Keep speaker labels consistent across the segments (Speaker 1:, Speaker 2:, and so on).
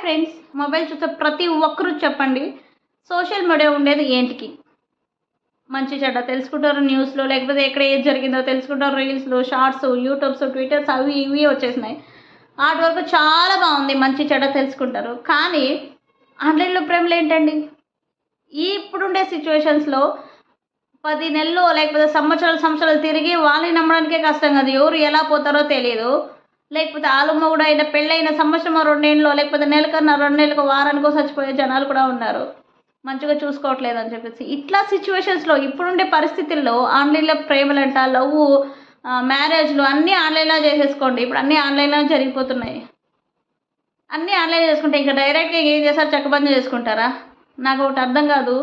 Speaker 1: Friends mobile చూస్తే ప్రతి ఒక్కరూ చెప్పండి. సోషల్ మీడియా ఉండేది ఏంటికి? మంచి చెడ్డ తెలుసుకుంటారు న్యూస్లో లేకపోతే ఎక్కడ ఏది జరిగిందో తెలుసుకుంటారు రీల్స్లో షార్ట్స్ యూట్యూబ్స్ ట్విట్టర్స్ అవి ఇవి వచ్చేసినాయి. ఆర్ట్ వరకు చాలా బాగుంది మంచి చెడ్డ తెలుసుకుంటారు. కానీ ఆన్లైన్లో ప్రేమలు ఏంటండి? ఈ ఇప్పుడుండే సిచ్యువేషన్స్లో పది నెలలు లేకపోతే సంవత్సరాలు సంవత్సరాలు తిరిగి వాళ్ళని నమ్మడానికే కష్టం కదా. ఎవరు ఎలా పోతారో తెలియదు లేకపోతే ఆలుమ్మ కూడా అయిన పెళ్ళైన సంవత్సరం రెండేళ్ళలో లేకపోతే నెలకన్నా రెండు నెలలకు వారానికో చచ్చిపోయే జనాలు కూడా ఉన్నారు. మంచిగా చూసుకోవట్లేదు అని చెప్పేసి. ఇట్లా సిచ్యువేషన్స్లో ఇప్పుడుండే పరిస్థితుల్లో ఆన్లైన్లో ప్రేమలంట లవ్ మ్యారేజ్లు అన్నీ ఆన్లైన్లో చేసేసుకోండి. ఇప్పుడు అన్నీ ఆన్లైన్లో జరిగిపోతున్నాయి. అన్నీ ఆన్లైన్ చేసుకుంటే ఇంకా డైరెక్ట్గా ఏం చేస్తారు? చక్కబంద్ చేసుకుంటారా? నాకు ఒకటి అర్థం కాదు.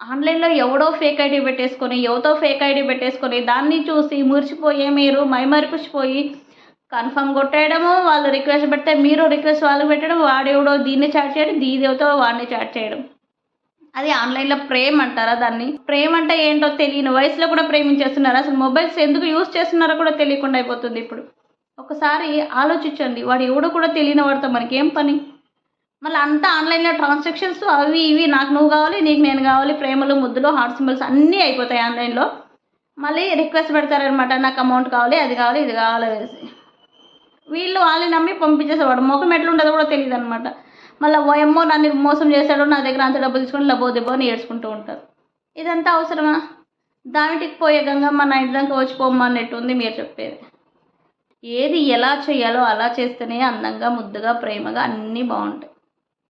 Speaker 1: ఆన్లైన్లో ఎవడో ఫేక్ ఐడి పెట్టేసుకొని ఎవతో ఫేక్ ఐడి పెట్టేసుకొని దాన్ని చూసి మురిచిపోయే మీరు మైమరిపిచ్చిపోయి కన్ఫర్మ్ కొట్టేయడము వాళ్ళు రిక్వెస్ట్ పెడితే మీరు రిక్వెస్ట్ వాళ్ళకి పెట్టడం వాడెవడో దీన్ని చాట్ చేయడం దీదేవతో వాడిని చాట్ చేయడం. అది ఆన్లైన్లో ప్రేమ్ అంటారా దాన్ని? ప్రేమ్ అంటే ఏంటో తెలియని వయసులో కూడా ప్రేమించేస్తున్నారు? అసలు మొబైల్స్ ఎందుకు యూజ్ చేస్తున్నారో కూడా తెలియకుండా అయిపోతుంది ఇప్పుడు. ఒకసారి ఆలోచించండి వాడు ఎవడో కూడా తెలియని వాడితో మనకి ఏం పని? మళ్ళీ అంతా ఆన్లైన్లో ట్రాన్సాక్షన్స్ అవి ఇవి నాకు నువ్వు కావాలి నీకు నేను కావాలి ప్రేమలు ముద్దులు హార్ట్ సింబల్స్ అన్నీ అయిపోతాయి ఆన్లైన్లో. మళ్ళీ రిక్వెస్ట్ పెడతారనమాట నాకు అమౌంట్ కావాలి అది కావాలి ఇది కావాలి అనేసి. వీళ్ళు వాళ్ళని నమ్మి పంపించేసేవాడు. ముఖం ఎట్లుంటుందో కూడా తెలియదు అనమాట మళ్ళీ ఓయమ్మో నన్ను మోసం చేశాడు నా దగ్గర అంత డబ్బులు తీసుకొని లబో దెబ్బో అని ఏడ్చుకుంటూ ఉంటారు. ఇదంతా అవసరమా? దావిటికి పోయే గంగమ్మ నా ఇంటి దాకా వచ్చిపోమ్మా అన్నట్టుంది ఉంది మీరు చెప్పేది. ఏది ఎలా చేయాలో అలా చేస్తేనే అందంగా ముద్దుగా ప్రేమగా అన్నీ బాగుంటాయి.